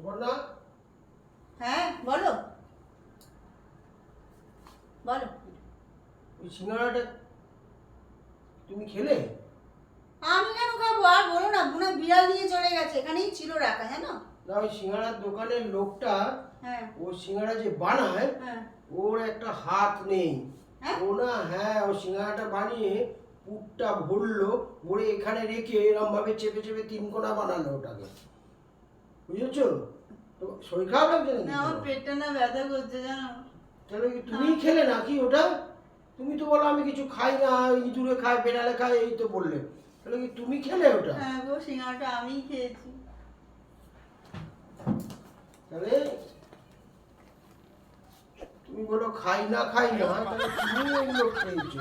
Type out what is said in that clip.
সুবর্ণা? হ্যাঁ বলো। বলো। ওই সিঙ্গাড়াটা তুমি খেলে? আমি কেন খাব? আর বলো না বুনা বিড়াল নিয়ে চলে গেছে। এখানেই ছিল রাখা জানো না? ওই সিঙ্গাড়ার দোকানের লোকটা হ্যাঁ। ও সিঙ্গাড়া যে বানায় হ্যাঁ। ওর একটা হাত নেই। হ্যাঁ? ও না হ্যাঁ ও সিঙ্গাড়াটা বানিয়ে পুরটা ভরলো ভরে এখানে রেখে এরম ভাবে চেপে চেপে তিন কোনা বানালো ওটাকে। বুঝেছ? শরীর খারাপ লাগছে না আমার পেটটা না ব্যথা করছে জানো? তাহলে কি তুমি হ্যাঁ। খেলে না কি ওটা? তুমি তো বলো আমি কিছু খাই না ইঁদুরে খাই বেড়ালে খাই এই তো বললে। তাহলে কি তুমি খেলে ওটা? হ্যাঁ গো সিঙ্গাড়াটা আমি খেয়েছি। তাহলে তুমি বলো খাই না খাই না তুমি এগুলো খেয়েছো